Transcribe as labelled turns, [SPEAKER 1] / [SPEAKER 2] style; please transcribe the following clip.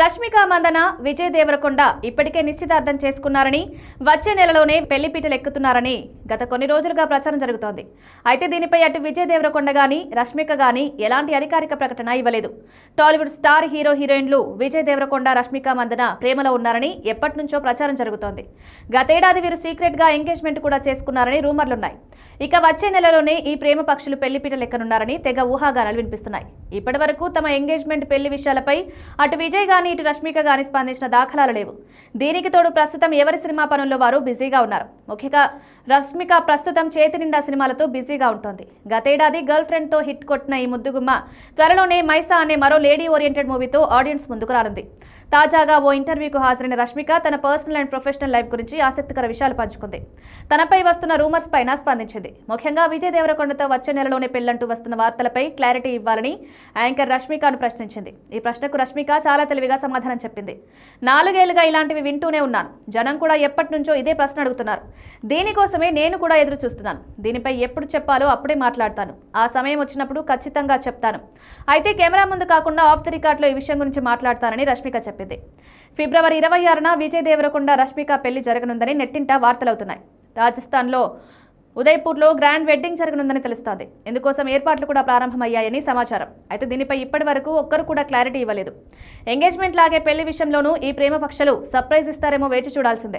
[SPEAKER 1] రష్మిక మందన విజయ్ దేవరకొండ ఇప్పటికే నిశ్చితార్థం చేసుకున్నారని వచ్చే నెలలోనే పెళ్ళిపీటలు ఎక్కుతున్నారని గత కొన్ని రోజులుగా ప్రచారం జరుగుతోంది. అయితే దీనిపై అటు విజయ్ దేవరకొండ గాని రష్మిక గాని ఎలాంటి అధికారిక ప్రకటన ఇవ్వలేదు. టాలీవుడ్ స్టార్ హీరో హీరోయిన్లు విజయ్ దేవరకొండ రష్మిక మందన ప్రేమలో ఉన్నారని ఎప్పటి నుంచో ప్రచారం జరుగుతోంది. గతేడాది వీరు సీక్రెట్గా ఎంగేజ్మెంట్ కూడా చేసుకున్నారని రూమర్లున్నాయి. ఇక వచ్చే నెలలోనే ఈ ప్రేమ పక్షులు పెళ్ళిపీటలు ఎక్కనున్నారని తెగ ఊహాగానాలు వినిపిస్తున్నాయి. ఇప్పటి వరకు తమ ఎంగేజ్మెంట్ పెళ్ళి విషయాలపై అటు విజయ్ గాని ఇటు రష్మిక గాని స్పందించిన దాఖలాలు లేవు. దీనికి తోడు ప్రస్తుతం ఎవరి సినిమా పనుల్లో వారు బిజీగా ఉన్నారు. ముఖ్యంగా రష్మిక ప్రస్తుతం చేతి నిండా సినిమాలతో బిజీగా ఉంటుంది. గతేడాది గర్ల్ ఫ్రెండ్తో హిట్ కొట్టిన ఈ ముద్దుగుమ్మ త్వరలోనే మైసా అనే మరో లేడీ ఓరియంటెడ్ మూవీతో ఆడియన్స్ ముందుకు రానుంది. తాజాగా ఓ ఇంటర్వ్యూకు హాజరైన రష్మిక తన పర్సనల్ అండ్ ప్రొఫెషనల్ లైఫ్ గురించి ఆసక్తికర విషయాలు పంచుకుంది. తనపై వస్తున్న రూమర్స్ పైన స్పందించింది. ముఖ్యంగా విజయ్ దేవరకొండతో వచ్చే నెలలోనే పెళ్ళంటూ వస్తున్న వార్తలపై క్లారిటీ ఇవ్వాలని యాంకర్ రష్మికను ప్రశ్నించింది. ఈ ప్రశ్నకు రష్మిక చాలా తెలివిగా సమాధానం చెప్పింది. నాలుగేళ్ళుగా ఇలాంటివి వింటూనే ఉన్నాను. జనం కూడా ఎప్పటి నుంచో ఇదే ప్రశ్న అడుగుతున్నారు. దీనికోసమే నేను కూడా ఎదురు చూస్తున్నాను. దీనిపై ఎప్పుడు చెప్పాలో అప్పుడే మాట్లాడతాను. ఆ సమయం వచ్చినప్పుడు ఖచ్చితంగా చెప్తాను. అయితే కెమెరా ముందు కాకుండా ఆఫ్ ది రికార్డ్లో ఈ విషయం గురించి మాట్లాడతానని రష్మిక చెప్పింది. ఫిబ్రవరి ఇరవై ఆరున విజయ్ దేవరకొండ రష్మిక పెళ్ళి జరగనుందని నెట్టింట వార్తలవుతున్నాయి. రాజస్థాన్లో ఉదయ్పూర్లో గ్రాండ్ వెడ్డింగ్ జరగనుందని తెలుస్తోంది. ఇందుకోసం ఏర్పాట్లు కూడా ప్రారంభమయ్యాయని సమాచారం. అయితే దీనిపై ఇప్పటి వరకు ఒక్కరు కూడా క్లారిటీ ఇవ్వలేదు. ఎంగేజ్మెంట్ లాగే పెళ్ళి విషయంలోనూ ఈ ప్రేమ పక్షులు సర్ప్రైజ్ ఇస్తారేమో వేచి చూడాల్సిందే.